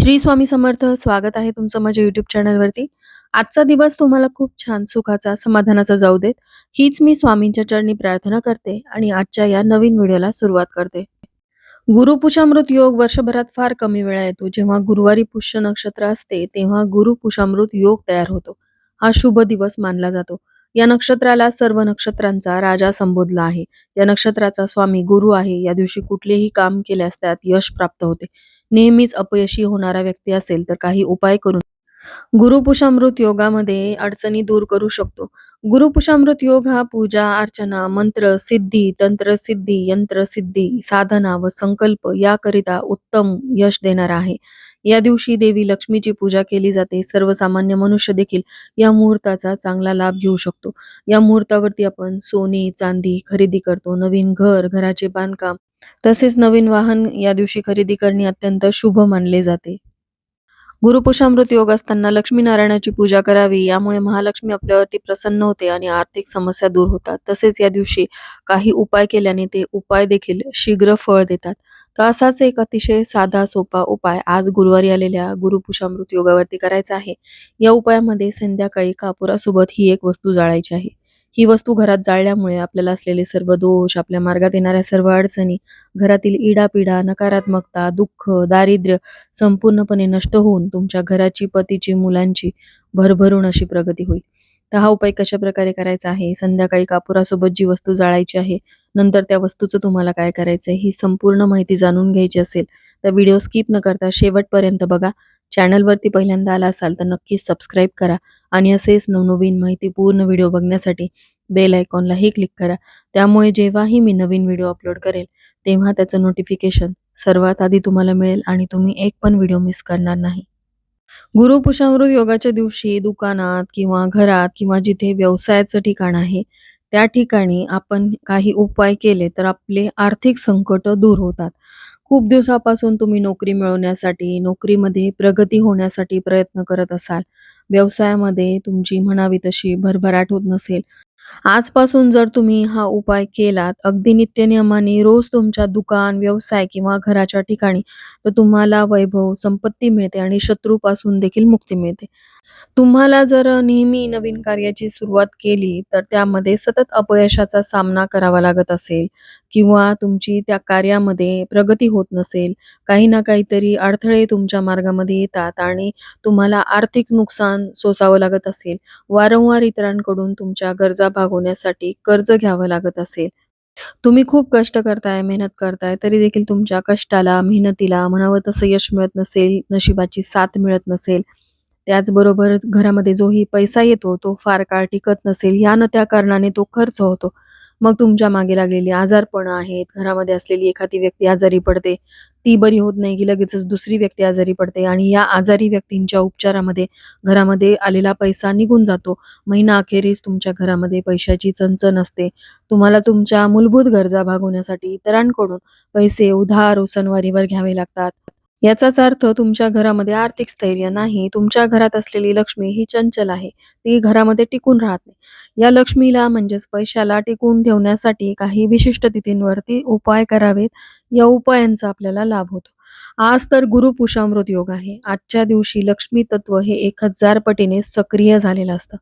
श्री स्वामी समर्थ. स्वागत आहे तुमचं माझ्या युट्यूब चॅनलवरती आजचा दिवस तुम्हाला खूप छान सुखाचा समाधानाचा जाऊ देत. हीच मी स्वामींच्या चरणी प्रार्थना करते आणि आजच्या या नवीन व्हिडिओला सुरुवात करते. गुरुपुषामृत योग वर्षभरात फार कमी वेळा येतो. जेव्हा गुरुवारी पुष्य नक्षत्र असते तेव्हा गुरुपुषामृत योग तयार होतो. हा शुभ दिवस मानला जातो. या नक्षत्राला सर्व नक्षत्रांचा राजा संबोधला आहे. या नक्षत्राचा स्वामी गुरु आहे. या दिवशी कुठलेही काम केल्यास त्यात यश प्राप्त होते. नेहमीच अपयशी होणारा व्यक्ती असेल तर काही उपाय करून. गुरुपुषामृत योगामध्ये अडचणी दूर करू शकतो. गुरुपुषामृत योग हा पूजा अर्चना मंत्र सिद्धी तंत्र सिद्धी यंत्र सिद्धी साधना व संकल्प याकरिता उत्तम यश देणारा आहे. या दिवशी देवी लक्ष्मीची पूजा केली जाते. सर्वसामान्य मनुष्य देखील या मुहूर्ताचा चांगला लाभ घेऊ शकतो. या मुहूर्तावरती आपण सोने चांदी खरेदी करतो. नवीन घर घराचे बांधकाम तसेच नवीन वाहन या दिवशी खरेदी करणे अत्यंत शुभ मानले जाते. गुरुपुषामृत योग असताना लक्ष्मीनारायणाची पूजा करावी यामुळे महालक्ष्मी आपल्यावरती प्रसन्न होते आणि आर्थिक समस्या दूर होतात. तसेच या दिवशी काही उपाय केल्याने ते उपाय देखील शीघ्र फळ देतात. तर असाच एक अतिशय साधा सोपा उपाय आज गुरुवारी आलेल्या गुरुपुषामृत योगावरती करायचा आहे. या उपायामध्ये संध्याकाळी कापुरासोबत ही एक वस्तू जाळायची आहे. ही वस्तू घरात जाळल्यामुळे आपल्याला असलेले सर्व दोष आपल्या मार्गात येणाऱ्या सर्व अडचणी घरातील इडापिडा नकारात्मकता दुःख दारिद्र्य संपूर्णपणे नष्ट होऊन तुमच्या घराची पतीची मुलांची भरभरून अशी प्रगती होईल. तर हा उपाय कशा प्रकारे करायचा आहे? संध्याकाळी कापुरासोबत जी वस्तू जाळायची आहे नंतर त्या वस्तूचं तुम्हाला काय करायचंय ही संपूर्ण माहिती जाणून घ्यायची असेल तर व्हिडिओ स्किप न करता शेवटपर्यंत बघा. चॅनलवरती पहिल्यांदा आला असाल तर नक्कीच सबस्क्राईब करा आणि असेच नवनवीन माहितीपूर्ण व्हिडिओ बघण्यासाठी बेल आयकॉनलाही क्लिक करा. त्यामुळे जेव्हाही मी नवीन व्हिडिओ अपलोड करेल तेव्हा त्याचं नोटिफिकेशन सर्वात आधी तुम्हाला मिळेल आणि तुम्ही एक पण व्हिडिओ मिस करणार नाही. गुरुपुषामृत योगाच्या दिवशी दुकानात किंवा घरात किंवा जिथे व्यवसायाचं ठिकाण आहे त्या ठिकाणी आपण काही उपाय केले तर आपले आर्थिक संकट दूर होतात. खूप दिवसापासून तुम्ही नोकरी मिळवण्यासाठी नोकरीमध्ये प्रगती होण्यासाठी प्रयत्न करत असाल. व्यवसायामध्ये तुमची म्हणावी तशी भरभराट होत नसेल. आजपासून जर तुम्ही हा उपाय केलात अगदी नित्यनियमाने रोज तुमच्या दुकान व्यवसाय किंवा घराच्या ठिकाणी तर तुम्हाला वैभव संपत्ती मिळते आणि शत्रूपासून देखील मुक्ती मिळते. तुम्हाला जर नेहमी नवीन कार्याची सुरुवात केली तर त्यामध्ये सतत अपयशाचा सामना करावा लागत असेल किंवा तुमची त्या कार्यामध्ये प्रगती होत नसेल. काही ना काहीतरी अडथळे तुमच्या मार्गामध्ये येतात आणि तुम्हाला आर्थिक नुकसान सोसावं लागत असेल. वारंवार इतरांकडून तुमच्या गरजा भागवण्यासाठी कर्ज घ्यावं लागत असेल. तुम्ही खूप कष्ट करताय मेहनत करताय तरी देखील तुमच्या कष्टाला मेहनतीला म्हणावं तसं यश मिळत नसेल नशिबाची साथ मिळत नसेल. त्याचबरोबर घरामध्ये जोही पैसा येतो तो फार काळ टिकत नसेल या न त्या कारणाने तो खर्च होतो. मग तुमच्या मागे लागलेली आजारपण आहेत घरामध्ये असलेली एखादी व्यक्ती आजारी पडते ती बरी होत नाही की लगेचच दुसरी व्यक्ती आजारी पडते आणि या आजारी व्यक्तींच्या उपचारामध्ये घरामध्ये आलेला पैसा निघून जातो. महिना अखेरीस तुमच्या घरामध्ये पैशाची चणचण असते. तुम्हाला तुमच्या मूलभूत गरजा भागवण्यासाठी इतरांकडून पैसे उधार उसनवारीवर घ्यावे लागतात. याचाच अर्थ तुमच्या घरामध्ये आर्थिक स्थैर्य नाही. तुमच्या घरात असलेली लक्ष्मी ही चंचल आहे. ती घरामध्ये टिकून राहत नाही. या लक्ष्मीला म्हणजेच पैशाला टिकून ठेवण्यासाठी काही विशिष्ट तिथींवरती उपाय करावेत. या उपायांचा आपल्याला लाभ होतो. आज तर गुरुपुषामृत योग आहे. आजच्या दिवशी लक्ष्मी तत्व हे एक हजार पटीने सक्रिय झालेलं असतं.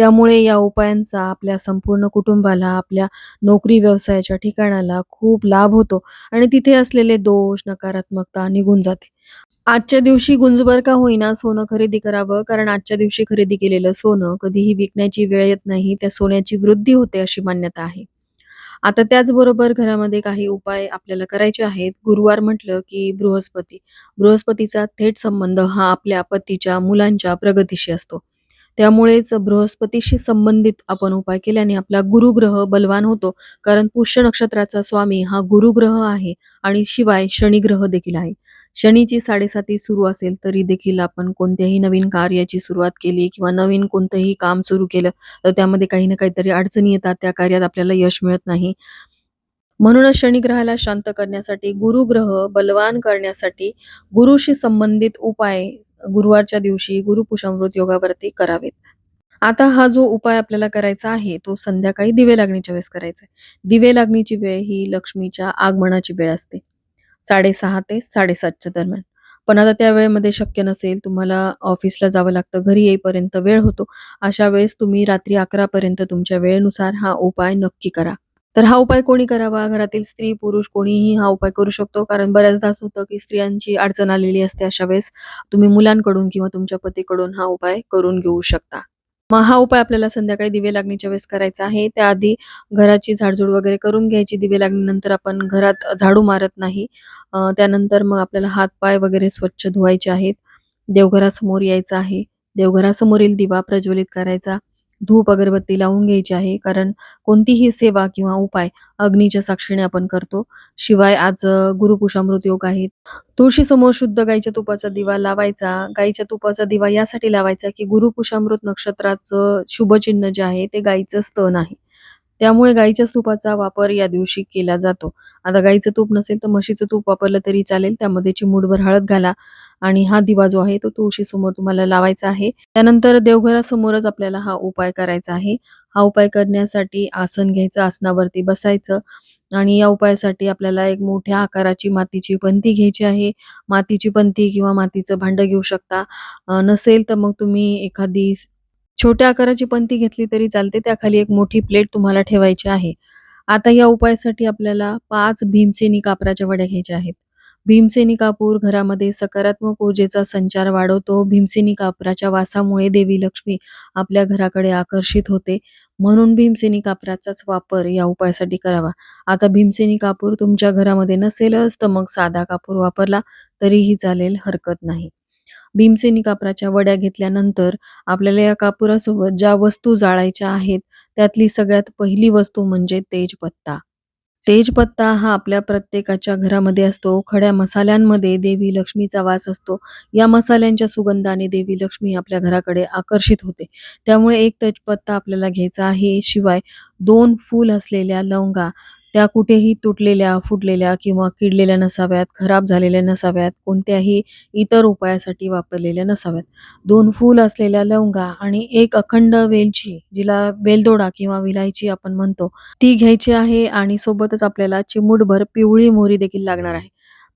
त्यामुळे या उपायांचा आपल्या संपूर्ण कुटुंबाला आपल्या नोकरी व्यवसायाच्या ठिकाणाला खूप लाभ होतो आणि तिथे असलेले दोष नकारात्मकता निघून जाते. आजच्या दिवशी गुंजभर का होईना सोनं खरेदी करावं कारण आजच्या दिवशी खरेदी केलेलं सोनं कधीही विकण्याची वेळ येत नाही त्या सोन्याची वृद्धी होते अशी मान्यता आहे. आता त्याचबरोबर घरामध्ये काही उपाय आपल्याला करायचे आहेत. गुरुवार म्हटलं की बृहस्पती. बृहस्पतीचा थेट संबंध हा आपल्या पतीच्या मुलांच्या प्रगतीशी असतो. त्यामुळेच बृहस्पतीशी संबंधित आपण उपाय केल्याने आपला गुरुग्रह बलवान होतो. कारण पुष्य नक्षत्राचा स्वामी हा गुरुग्रह आहे आणि शिवाय शनिग्रह देखील आहे. शनीची साडेसाती सुरू असेल तरी देखील आपण कोणत्याही नवीन कार्याची सुरुवात केली किंवा नवीन कोणतंही काम सुरू केलं तर त्यामध्ये काही ना काहीतरी अडचणी येतात त्या कार्यात आपल्याला यश मिळत नाही. म्हणूनच शनिग्रहाला शांत करण्यासाठी गुरुग्रह बलवान करण्यासाठी गुरुशी संबंधित उपाय गुरुवारच्या दिवशी गुरुपुषामृत योगावरती करावेत आता हा जो उपाय आपल्याला करायचा आहे तो संध्याकाळी दिवे लागणीच्या वेळेस करायचा आहे दिवे लागणीची वेळ ही लक्ष्मीच्या आगमनाची वेळ असते साडेसहा ते साडेसातच्या दरम्यान पण आता त्या वेळेमध्ये शक्य नसेल, तुम्हाला ऑफिसला जावं लागतं, घरी येईपर्यंत वेळ होतो. अशा वेळेस तुम्ही रात्री 11 पर्यंत तुमच्या वेळेनुसार हा उपाय नक्की करा. तर हा उपाय कोणी करावा? घरातील स्त्री, पुरुष कोणीही हा उपाय करू शकतो. कारण बऱ्याचदा असं होतं, की स्त्रियांची अडचण आलेली असते. अशा वेळेस तुम्ही मुलांकडून किंवा तुमच्या पतीकडून हा उपाय करून घेऊ शकता. मग हा उपाय आपल्याला संध्याकाळी दिवे लागणीच्या वेळेस करायचा आहे. त्याआधी घराची झाडझूड वगैरे करून घ्यायची. दिवे लागल्यानंतर आपण घरात झाडू मारत नाही. त्यानंतर मग आपल्याला हात-पाय वगैरे स्वच्छ धुवायचे आहेत. देवघरासमोर यायचं आहे. देवघरासमोरील दिवा प्रज्वलित करायचा. धूप अगरबत्ती लावून घ्यायची आहे. कारण कोणतीही सेवा किंवा उपाय अग्नीच्या साक्षीने आपण करतो. शिवाय आज गुरुपुषामृत योग आहे. तुळशीसमोर शुद्ध गाईच्या तुपाचा दिवा लावायचा. गाईच्या तुपाचा दिवा यासाठी लावायचा, की गुरुपुषामृत नक्षत्राचं शुभचिन्ह जे आहे ते गाईचं स्तन आहे. त्यामुळे गाईच्या तुपाचा वापर या दिवशी केला जातो. आता गाईचं तूप नसेल तर म्हशीचं तूप वापरलं तरी चालेल. त्यामध्ये चिमूटभर हळद घाला आणि हा दिवा जो आहे तो तुळशीसमोर तुम्हाला लावायचा आहे. त्यानंतर देवघरासमोरच आपल्याला हा उपाय करायचा आहे. हा उपाय करण्यासाठी आसन घ्यायचं, आसनावरती बसायचं आणि या उपायासाठी आपल्याला एक मोठ्या आकाराची मातीची पंती घ्यायची आहे. मातीची पंती किंवा मातीचं भांडं घेऊ शकता. नसेल तर मग तुम्ही एखादी छोट्या आकाराची पंती घेतली तरी चालते. त्याखाली एक मोठी प्लेट तुम्हाला ठेवायची आहे. आता या उपायासाठी आपल्याला पाच भीमसेनी कापराच्या वड्या घ्यायच्या आहेत. भीमसेनी कापूर घरामध्ये सकारात्मक ऊर्जेचा संचार वाढवतो. भीमसेनी कापराच्या वासामुळे देवी लक्ष्मी आपल्या घराकडे आकर्षित होते. म्हणून भीमसेनी कापराचाच वापर या उपायासाठी करावा. आता भीमसेनी कापूर तुमच्या घरामध्ये नसेलच तर मग साधा कापूर वापरला तरीही चालेल, हरकत नाही. भीमसेनी कापराच्या वड्या घेतल्यानंतर आपल्याला या कापुरासोबत ज्या वस्तू जाळायच्या आहेत, त्यातली सगळ्यात पहिली वस्तू म्हणजे तेजपत्ता. तेजपत्ता हा आपल्या प्रत्येकाच्या घरामध्ये असतो. खड्या मसाल्यांमध्ये देवी लक्ष्मीचा वास असतो. या मसाल्यांच्या सुगंधाने देवी लक्ष्मी आपल्या घराकडे आकर्षित होते. त्यामुळे एक तेजपत्ता आपल्याला घ्यायचा आहे. शिवाय दोन फूल असलेल्या लवंगा, त्या कुठेही तुटलेल्या, फुटलेल्या किंवा किडलेल्या नसाव्यात, खराब झालेल्या नसाव्यात, कोणत्याही इतर उपायासाठी वापरलेल्या नसाव्यात. 2 फूल असलेल्या लवंगा आणि 1 अखंड वेलची, जिला वेलदोडा किंवा विलायची आपण म्हणतो, ती घ्यायची आहे आणि सोबतच आपल्याला चिमूटभर पिवळी मोहरी देखील लागणार आहे.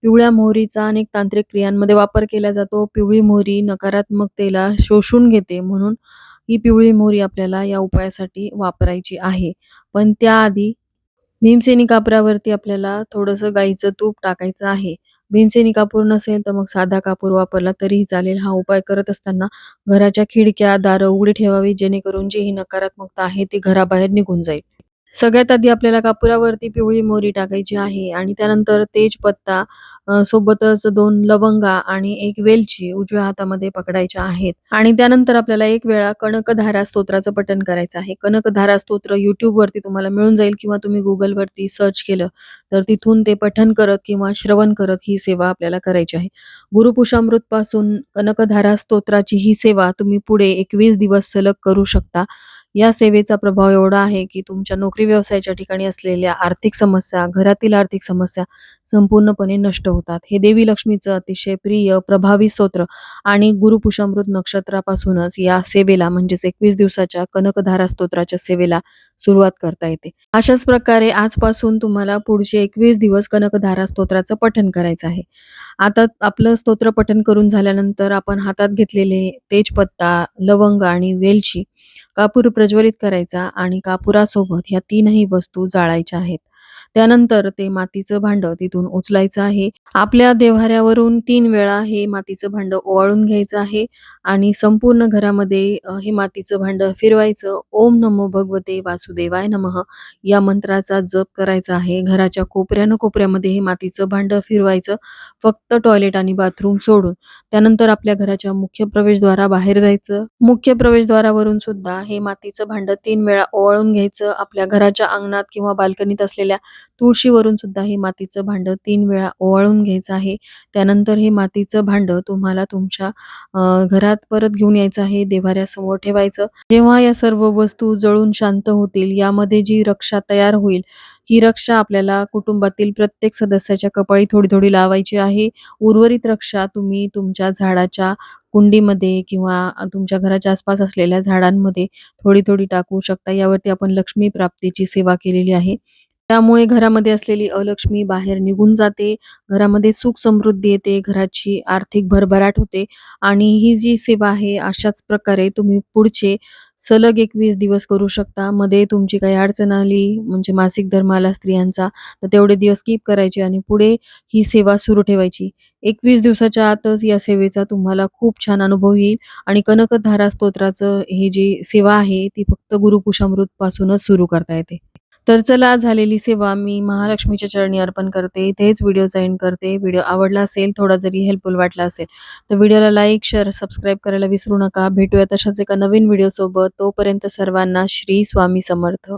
पिवळ्या मोहरीचा अनेक तांत्रिक क्रियांमध्ये वापर केला जातो. पिवळी मोहरी नकारात्मकतेला शोषून घेते म्हणून ही पिवळी मोहरी आपल्याला या उपायासाठी वापरायची आहे. पण त्याआधी भीमसेनी कापरावरती आपल्याला थोडंसं गाईचं तूप टाकायचं आहे. भीमसेनी कापूर नसेल तर मग साधा कापूर वापरला तरीही चालेल. हा उपाय करत असताना घराच्या खिडक्या, दारं उघडी ठेवावी जेणेकरून जी ही नकारात्मकता आहे ती घराबाहेर निघून जाईल. सगळ्यात आधी आपल्याला कापुरावरती पिवळी मोहरी टाकायची आहे आणि त्यानंतर तेजपत्ता अ, सोबतच दोन लवंगा आणि एक वेलची उजव्या हातामध्ये पकडायच्या आहेत आणि त्यानंतर आपल्याला एक वेळा कणकधारा स्तोत्राचं पठण करायचं आहे. कणकधारा स्तोत्र YouTubeवरती तुम्हाला मिळून जाईल किंवा तुम्ही Googleवरती सर्च केलं तर तिथून ते पठण करत किंवा श्रवण करत ही सेवा आपल्याला करायची आहे. गुरुपुषामृतपासून कनकधारा स्तोत्राची ही सेवा तुम्ही पुढे 21 दिवस सलग करू शकता. या सेवेचा प्रभाव एवढा आहे, की तुमच्या नोकरी व्यवसायाच्या ठिकाणी असलेल्या आर्थिक समस्या, घरातील आर्थिक समस्या संपूर्णपणे नष्ट होतात. हे देवी लक्ष्मीचं अतिशय प्रिय, प्रभावी स्तोत्र आणि गुरुपुषामृत नक्षत्रापासूनच या सेवेला म्हणजेच 21 दिवसाच्या कनकधारा स्तोत्राच्या सेवेला सुरुवात करता येते. अशाच प्रकारे आजपासून तुम्हाला पुढचे 21 दिवस कनकधारा स्तोत्राचं पठण करायचं आहे. आता आपलं स्तोत्र पठण करून झाल्यानंतर आपण हातात घेतलेले तेजपत्ता, लवंग आणि वेलची कापूर प्रज्वलित करायचा आणि कापुरासोबत ह्या तीनही वस्तू जाळायच्या आहेत. त्यानंतर ते मातीचं भांडं तिथून उचलायचं आहे. आपल्या देव्हाऱ्यावरून तीन वेळा हे मातीचं भांडं ओवाळून घ्यायचं आहे आणि संपूर्ण घरामध्ये हे मातीचं भांडं फिरवायचं. ओम नमो भगवते वासुदेवाय नमः या मंत्राचा जप करायचा आहे. घराच्या कोपऱ्यानं-कोपऱ्यामध्ये हे मातीचं भांडं फिरवायचं. फक्त टॉयलेट आणि बाथरूम सोडून. त्यानंतर आपल्या घराच्या मुख्य प्रवेशद्वारा बाहेर जायचं. मुख्य प्रवेशद्वारावरून सुद्धा हे मातीचं भांडं तीन वेळा ओवाळून घ्यायचं. आपल्या घराच्या अंगणात किंवा बाल्कनीत असलेल्या तुळशीवरून सुद्धा हे मातीचं भांडं तीन वेळा ओवाळून घ्यायचं आहे. त्यानंतर हे मातीचं भांडं तुम्हाला तुमच्या घरात परत घेऊन यायचं आहे. देवाऱ्यासमोर ठेवायचं. जेव्हा या सर्व वस्तू जळून शांत होतील, यामध्ये जी रक्षा तयार होईल, ही रक्षा आपल्याला कुटुंबातील प्रत्येक सदस्याच्या कपाळी थोडी-थोडी लावायची आहे. उर्वरित रक्षा तुम्ही तुमच्या झाडाच्या कुंडीमध्ये किंवा तुमच्या घराच्या आसपास असलेल्या झाडांमध्ये थोडी-थोडी टाकू शकता. यावरती आपण लक्ष्मी प्राप्तीची सेवा केलेली आहे. त्यामुळे घरामध्ये असलेली अलक्ष्मी बाहेर निघून जाते. घरामध्ये सुख समृद्धी येते. घराची आर्थिक भरभराट होते आणि ही जी सेवा आहे अशाच प्रकारे तुम्ही पुढचे सलग 21 दिवस करू शकता. मध्ये तुमची काही अडचण आली म्हणजे मासिक धर्म आला स्त्रियांचा, तर तेवढे दिवस स्किप करायचे आणि पुढे ही सेवा सुरू ठेवायची. 21 दिवसाच्या आतच या सेवेचा तुम्हाला खूप छान अनुभव येईल आणि कनकधारा स्तोत्राचं हे जी सेवा आहे ती फक्त गुरुकुशामृत पासूनच सुरू करता येते. तर चला झालेली सेवा मी महालक्ष्मीच्या चरणी अर्पण करते. इथेच व्हिडिओ जॉईन करते. व्हिडिओ आवडला असेल, थोडा जरी हेल्पफुल वाटला असेल, तर व्हिडिओला लाईक, शेअर, सबस्क्राईब करायला विसरू नका. भेटूया तशाच एका नवीन व्हिडिओसोबत. तोपर्यंत सर्वांना श्री स्वामी समर्थ.